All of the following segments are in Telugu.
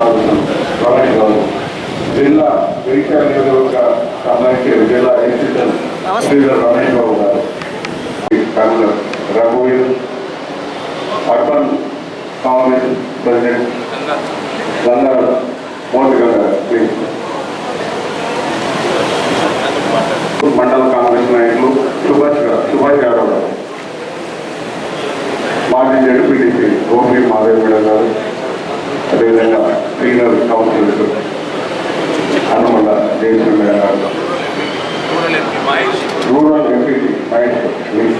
రమేష్ గౌడ్ జిల్లా జగిత్యాల నియోజకవర్గ సంబంధించి జిల్లా ఎన్సిటల్ శ్రీధర్ రమేష్ బాబు గారు. కన్వీనర్ రఘువీర్ urban Congress president Gangarao మోటి Gangarao please. మండల కాంగ్రెస్ నాయకులు సుభాష్ గారు సుభాష్ యాదవ్ గారు మాజీ జడ్పీటీసీ గోపి మాధవ్ గారు అదేవిధంగా senior councillors Hanumalla Jayasri madam గారు rural MPT Mahesh please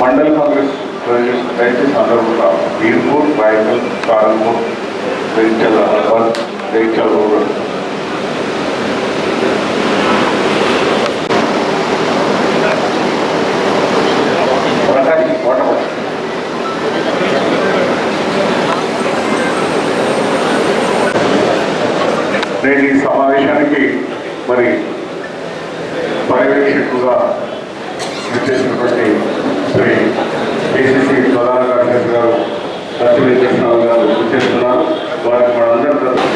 mandal Congress president దయచేసి అందరూ కూడా బీర్పూర్ రాయకల్ కారంపూర్ జైచల్ అర్బన్ జైచల్ రూరల్ ప్రకాష్ కోటపల్లి నేటి ఈ సమావేశానికి మరి పర్యవేక్షకుగా విచ్చేసినటువంటి శ్రీ ఏసీసీ ప్రధాన కార్యదర్శి గారు లక్ష్మీ కృష్ణరావు గారు విచ్చేస్తున్నారు వారికి మనందరి తరఫున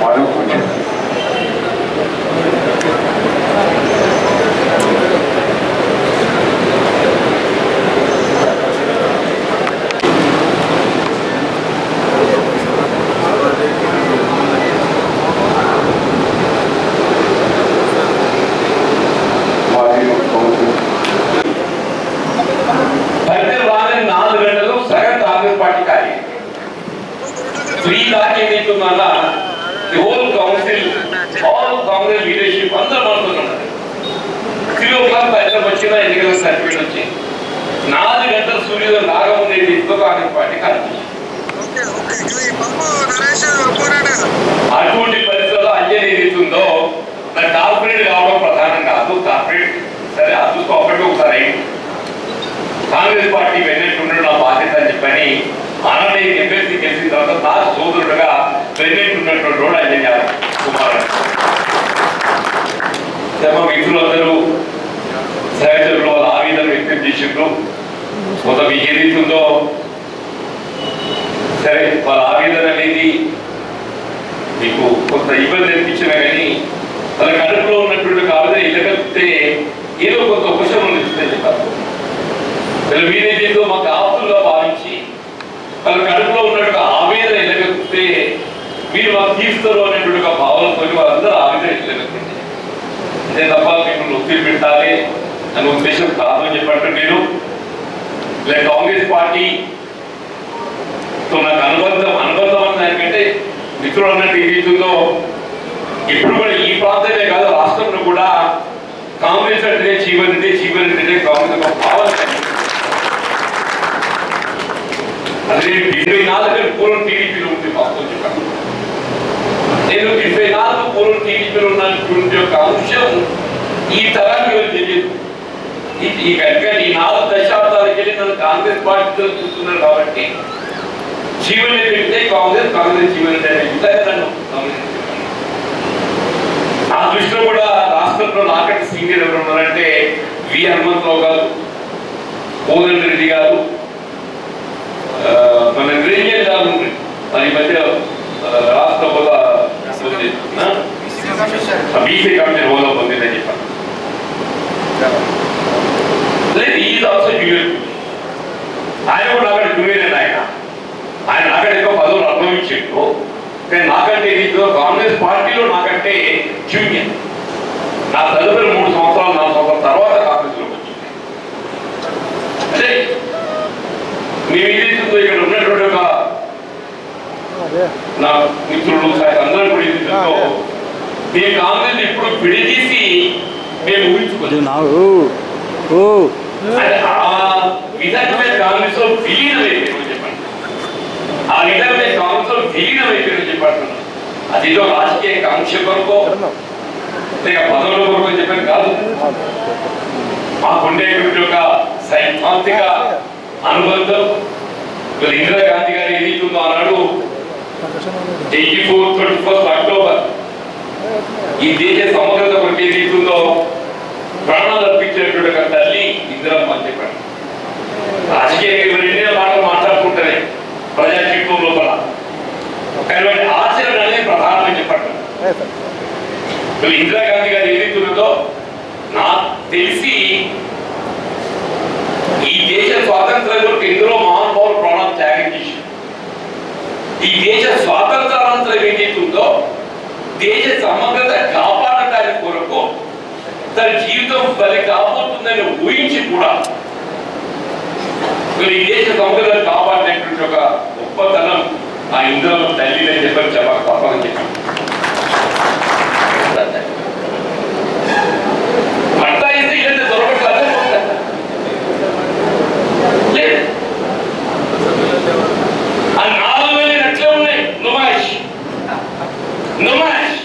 వారు కొంచెం మాజీ కౌన్సిల్ అయితే రాత్రి నాలుగు గంటలు సగం కాంగ్రెస్ పార్టీ కార్యం త్రీ దాకా ఏమైతుందన్న the whole council all Congress leadership అందరూ మాట్లాడుతున్నారు త్రీ ఓ క్లాక్ బయటకు వచ్చిన ఎన్నికల సర్టిఫికేట్ వచ్చి నాలుగు గంటల సూర్యోదయం రాకముందే ఇంకో కాంగ్రెస్ పార్టీ కార్యం ఓకే ఓకే. ఇది పంపు నరేష్ పోరాడు అటువంటి పరిస్థితుల్లో అంజలి ఏదైతుందో నాకు కార్పొరేట్ కావడం ప్రధానం కాదు. కార్పొరేట్ సరే అది చూసుకో ఒకటి ఒకసారి. కాంగ్రెస్ పార్టీ వెన్నట్టు ఉండడం నా బాధ్యత అని చెప్పని ఆనాడే ఎమ్మెల్సీ గెలిచిన తర్వాత నా సోదరుడుగా వెన్నట్టు ఉన్నటువంటి రోడ్ అంజలి కుమార్ మిత్రులందరూ సహచరులు వాళ్ళ ఆవేదన వ్యక్తం చేసిండ్రు. కొంత మీకు ఏదైతుందో సరే వాళ్ళ ఆవేదన అనేది మీకు కొంత ఇబ్బంది అనిపించినా కానీ వాళ్ళ కడుపులో ఉన్నటువంటి ఆవేదన ఇళ్ళకపోతే ఏదో కొంత ఉపశమనం ఇస్తుంది చెప్పారు వీళ్ళు మీరేదేదో మాకు ఆపులుగా భావించి వాళ్ళ కడుపులో ఉన్నటువంటి ఆవేదన ఇళ్ళకపోతే మీరు మాకు తీస్తారు అనేటువంటి ఒక భావనతో వాళ్ళందరూ ఆవేదన ఇళ్ళకపోతే అంతే తప్ప మిమ్మల్ని ఒత్తిడి పెట్టాలి అనే ఉద్దేశం కాదని అని చెప్పంటే మీరు లేక కాంగ్రెస్ పార్టీతో నాకు అనుబంధం అనుబంధం అన్న దానికంటే మిత్రులు అన్నట్టు ఏదైతుందో ఇప్పుడు కూడా ఈ ప్రాంతమే కాదు రాష్ట్రంలో కూడా కాంగ్రెస్ అంటే జీవన్ రెడ్డి జీవన్ రెడ్డి కాంగ్రెస్ ఒక భావన. అదే ఇరవై నాలుగు పూర్వం టీడీపీలో ఉంది మాకు చెప్పండి నేను ఇరవై నాలుగు పూర్వం టీడీపీలో ఉన్నటువంటి యొక్క అంశం ఈ తరానికి ఈ- కనుక ఈ నాలుగు దశాబ్దాలకి వెళ్ళి నన్ను కాంగ్రెస్ పార్టీతో చూస్తున్నారు కాబట్టి జీవన్ రెడ్డి కాంగ్రెస్ కాంగ్రెస్ జీవన్ ఇంతగా నన్ను. నా దృష్టిలో కూడా రాష్ట్రంలో నాకంటే సీనియర్ ఎవరు ఉన్నారంటే వి హనుమంతరావు గారు కోదండ రెడ్డి గారు మన నిరంజన్ గారు. మరి మధ్య రాష్ట్ర బీసీ హోదా పొందిందని చెప్పాను లేదు ఈ ఆల్సో జూనియర్ ఆయన కూడా నాకంటే జూనియర్ ఆయన ఆయన నాకంటే ఎక్కువ పదవులు అనుభవించిండు. కానీ నాకంటే ఇది కాంగ్రెస్ పార్టీలో నాకంటే జూనియర్ నా తదుపరి మూడు సంవత్సరాలు నాలుగు సంవత్సరాల తర్వాత కాంగ్రెస్లోకి వచ్చింది. అదే మేము ఏదైతుందో ఇక్కడ ఉన్నటువంటి ఒక నా మిత్రులు అందరూ కూడా ఏదైతుందో మేము కాంగ్రెస్ ఇప్పుడు విడదీసి మేము ఊహించుకోలేదు విధమైన కాంగ్రెస్లో విలీనం అయిపోయిందని చెప్పండి. ఆ నిజంగా కాంగ్రెస్లో విలీనం అయిపోయిందని చెప్పంటున్నాను అదిలో రాజకీయ కాంక్ష కొరకు పదవుల కొరకు చెప్పాను కాదు. సైద్ధాంతిక అనుబంధం. ఇందిరాగాంధీ గారు ట్వంటీ ఫోర్ ట్వంటీ అక్టోబర్ ఈ దేశ సమగ్రత కొరకు ప్రాణాలు అర్పించినటువంటి ఒక తల్లి ఇందిరమ్మ అని చెప్పాడు. రాజకీయంగా మాటలు మాట్లాడుకుంటారే. ప్రజా లోపల. కానీ ఆచరణ అనేది ప్రధానమని ఇందిరాగాంధీ గారు ఏదైతున్నదో నాకు తెలిసి ఈ దేశ స్వాతంత్రం కొరకు ఎందరో మహానుభావులు ప్రాణాలు త్యాగం చేశారు. ఈ దేశ స్వాతంత్రానంతరం ఏదైతుందో దేశ సమగ్రత కాపాడటానికి కొరకు తన జీవితం బలి కాబోతుందని ఊహించి కూడా అసలు ఈ దేశ సౌందర్యాన్ని కాపాడినటువంటి ఒక గొప్పతనం ఆ ఇందులో తల్లి అని చెప్పని చెప్పక తప్పని చెప్పాను పట్టా ఇస్తే ఇదంతా దొరకట్లేదు లేదు ఆ నాలుగు వేలు అట్లే ఉన్నాయి నుమాయిష్ నుమాయిష్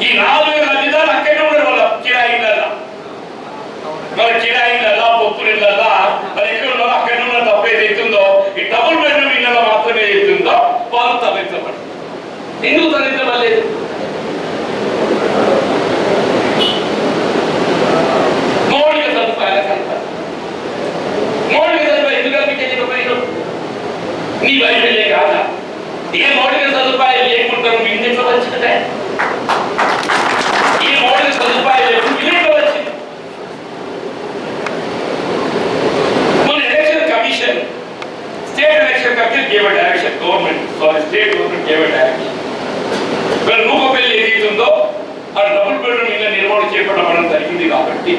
ఈ నాలుగు వేల అధికారులు అక్కడే ఉన్నారు వాళ్ళ కిరాయిలల్లా మరి కిరాయిలల్లా పొత్తులల్లా మరి ఎక్కడ ఉన్నారో అక్కడే ఉన్న తప్పు ఏదైతుందో ఈ డబుల్ బెడ్రూమ్ ఇళ్ళలో మాత్రమే ఏదైతుందో వాళ్ళు తరలించబడి ఎందుకు తరలించబడలేదు మౌలిక సదుపాయాల కల్పన మౌలిక సదుపాయం ఎందుకు కల్పించలేకపోయినావు నీ వైఫల్యే కాదా? ఏ మౌలిక సదుపాయాలు లేకుంటారు మీ ఇంట్లో ఈ మౌలిక సదుపాయాలు లేకుండా మీ ఇంట్లో వచ్చింది మన election commission state election commission gave direction government sorry state government gave direction మరి నూకపల్లి ఏదైతుందో ఆ డబుల్ బెడ్రూమ్ ఇళ్ళ నిర్మాణం చేపట్టడం జరిగింది కాబట్టి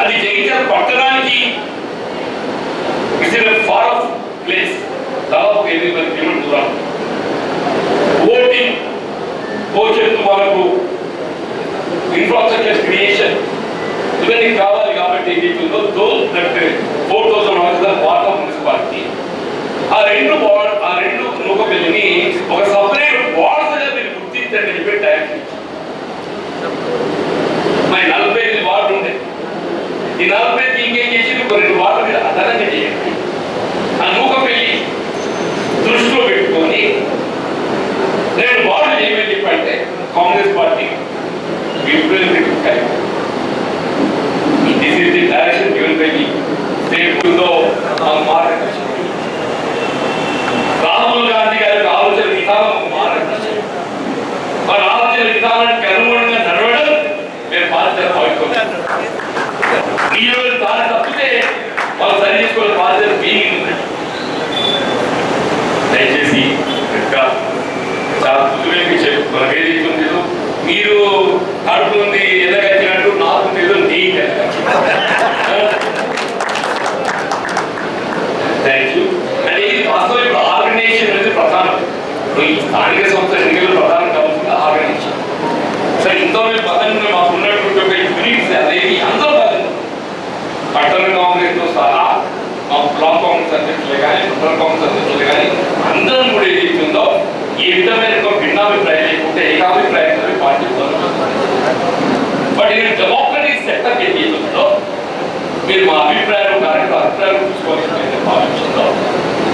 అది జగిత్యాల పట్టణానికి it's in far off place దాదాపు ఎనిమిది వందల లేకుంటే ఏకాభిప్రాయంతో పార్టీ బట్ ఇది డెమోక్రటిక్ సెక్టర్ ఏది ఉందో మీరు మా అభిప్రాయం కార్యక్రమ అభిప్రాయం చూసుకోవాల్సిన నేను భావించిందో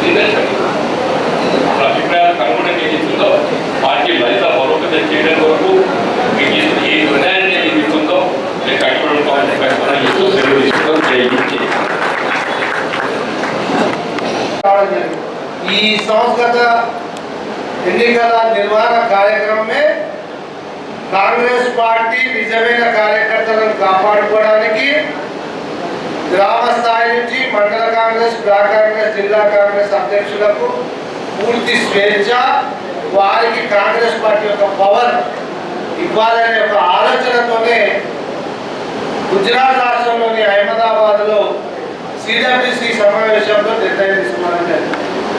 నిందించండి మా అభిప్రాయాలకు అనుగుణంగా ఏది ఉందో పార్టీ మరింత బలోపేతం చేయడం కొరకు మీకు ఏ నిర్ణయాన్ని ఏది ఉందో మీరు కట్టుబడి ఉండాలని ప్రయత్నం చేస్తూ సెలవు తీసుకుంటాం జై హింద్, జై హింద్. రావడం జరిగింది. ఈ సంస్కృత ఎన్నికల నిర్వహణ కార్యక్రమమే కాంగ్రెస్ పార్టీ నిజమైన కార్యకర్తలను కాపాడుకోవడానికి గ్రామ స్థాయి నుంచి మండల కాంగ్రెస్ బ్లాక్ కాంగ్రెస్ జిల్లా కాంగ్రెస్ అధ్యక్షులకు పూర్తి స్వేచ్ఛ వారికి కాంగ్రెస్ పార్టీ యొక్క పవర్ ఇవ్వాలనే ఒక ఆలోచనతోనే గుజరాత్ రాష్ట్రంలోని అహ్మదాబాద్లో సిడబ్ల్యూసి సమావేశంలో నిర్ణయం తీసుకోవాలని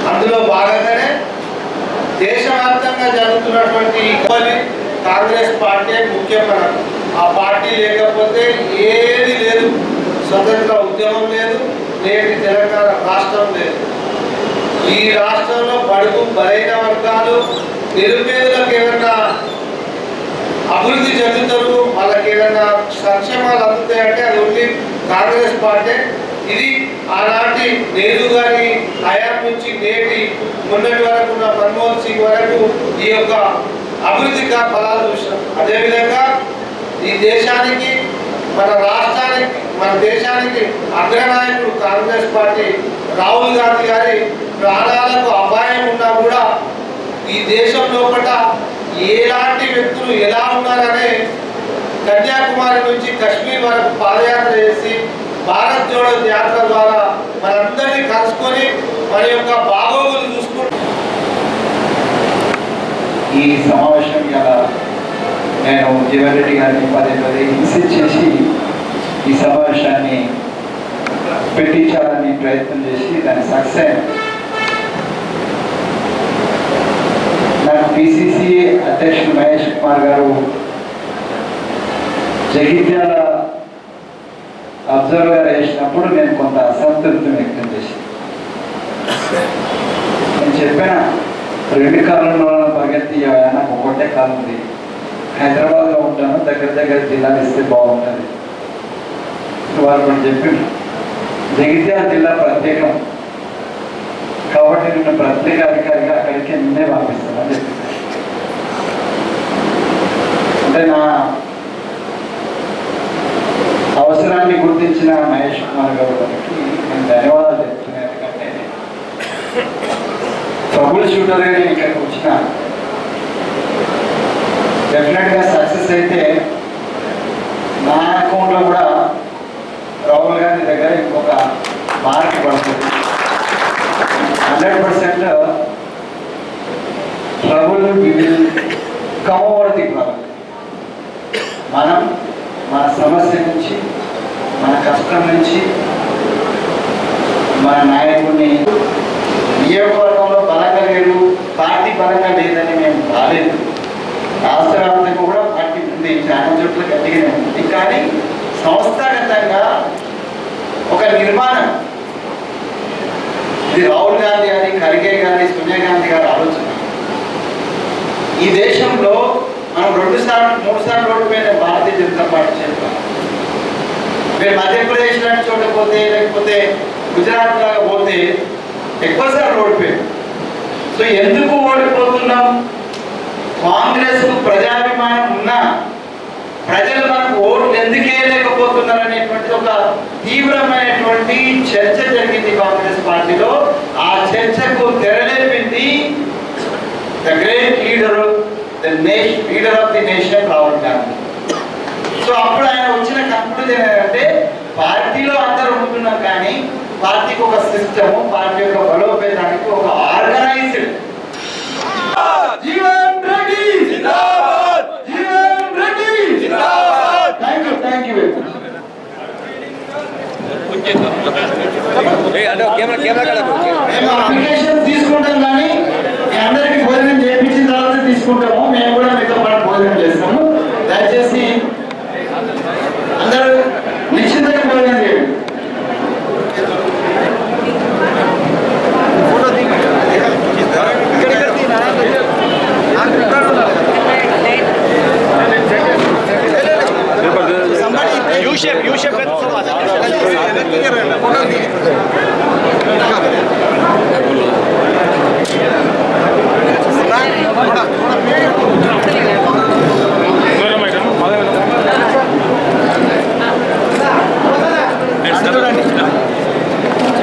అందులో భాగంగానే దేశవ్యాప్తంగా జరుగుతున్నటువంటి కాంగ్రెస్ పార్టీ ముఖ్యమైన ఆ పార్టీ లేకపోతే ఏది లేదు. స్వతంత్ర ఉద్యమం లేదు నేటి తెలంగాణ రాష్ట్రం లేదు. ఈ రాష్ట్రంలో బడుగు బలైన వర్గాలు నిరుపేదలకు ఏమైనా అభివృద్ధి చెందుతారు వాళ్ళకి ఏమైనా సంక్షేమాలు అందుతాయంటే అది ఓన్లీ కాంగ్రెస్ పార్టీ ఇది ఆనాటి నెహ్రూ గారి హయాం నుంచి నేటి మొన్నటి వరకు ఉన్న మన్మోహన్ సింగ్ వరకు ఈ యొక్క అభివృద్ధి ఫలాలు చూసాం అదేవిధంగా ఈ దేశానికి మన రాష్ట్రానికి మన దేశానికి అగ్రనాయకుడు కాంగ్రెస్ పార్టీ రాహుల్ గాంధీ గారి ప్రాణాలకు అపాయం ఉన్నా కూడా ఈ దేశం లోపల ఎలాంటి వ్యక్తులు ఎలా ఉన్నారనే కన్యాకుమారి నుంచి కశ్మీర్ వరకు పాదయాత్ర చేసి భారత్ జోడో యాత్ర ద్వారా మనందరినీ కలుసుకొని మన యొక్క బాగోగులు చూసుకుంటూ ఈ సమావేశం ఇలా నేను జీవన్ రెడ్డి గారిని పదే పదే ఇన్సిస్ట్ చేసి ఈ సమావేశాన్ని పెట్టించాలని ప్రయత్నం చేసి దాని సక్సెస్. నాకు పిసిసి అధ్యక్షుడు మహేష్ కుమార్ గారు జగిత్యాల అబ్జర్వర్ వేసినప్పుడు నేను కొంత అసంతృప్తి వ్యక్తం చేశాను. నేను చెప్పిన రెండు కాలంలో పరిగెత్తి నాకు ఒకటే కాలం ఉంది. హైదరాబాద్లో ఉంటాను దగ్గర దగ్గర జిల్లాలు ఇస్తే బాగుంటుంది. వారు కూడా చెప్పిండ్రు జగిత్యాల జిల్లా ప్రత్యేకం. కాబట్టి నిన్ను ప్రత్యేక అధికారిగా అక్కడికి నిన్నే పంపిస్తానని చెప్పి అంటే నా అవసరాన్ని మహేష్ కుమార్ గారు గారికి నేను ధన్యవాదాలు చెప్తున్నాను. ఎందుకంటే ట్రబుల్ షూటర్గా నేను ఇక్కడికి వచ్చిన. డెఫినెట్గా సక్సెస్ అయితే నా అకౌంట్లో కూడా రాహుల్ గాంధీ దగ్గర ఇంకొక మార్క్ పడుతుంది. Hundred percent trouble come over the మనం మన సమస్య నుంచి మన కష్టం నుంచి మన నాయకుడిని నియోజకవర్గంలో బలంగా లేరు పార్టీ బలంగా లేదని మేము రాలేదు. రాష్ట్ర వ్యాప్తంగా కూడా పార్టీ ఉంది చాలా చోట్ల గట్టిగానే ఉంది. కానీ సంస్థాగతంగా ఒక నిర్మాణం. ఇది రాహుల్ గాంధీ గారి ఖర్గే గారి సోనియా గాంధీ గారి ఆలోచన. ఈ దేశంలో మనం రెండు సార్లు మూడు సార్లు ఓడిపోయిన భారతీయ జనతా పార్టీ చేస్తాం మీరు మధ్యప్రదేశ్ లాంటి చోట పోతే లేకపోతే గుజరాత్ లాగా పోతే ఎక్కువ సార్లు ఓడిపోయారు. సో ఎందుకు ఓడిపోతున్నాం? కాంగ్రెస్ ప్రజాభిమానం ఉన్నా ప్రజలు మనకు ఓట్లు ఎందుకే లేకపోతున్నారు అనేటువంటి ఒక తీవ్రమైనటువంటి చర్చ జరిగింది కాంగ్రెస్ పార్టీలో. ఆ చర్చకు తెరలేపింది the great leader the nation leader of the nation Rahul Gandhi. అప్పుడు ఆయన వచ్చిన కంక్లూడ్ ఏంటంటే పార్టీలో అందరూ ఉంటున్నాం కానీ పార్టీకి ఒక సిస్టమ్ పార్టీ యొక్క బలోపేతానికి ఒక ఆర్గనైజ్డ్. థ్యాంక్ యూ అప్లికేషన్ తీసుకుంటాం కానీ భోజనం తీసుకుంటాము. మేము కూడా మీతో పాటు భోజనం చేస్తాము. దయచేసి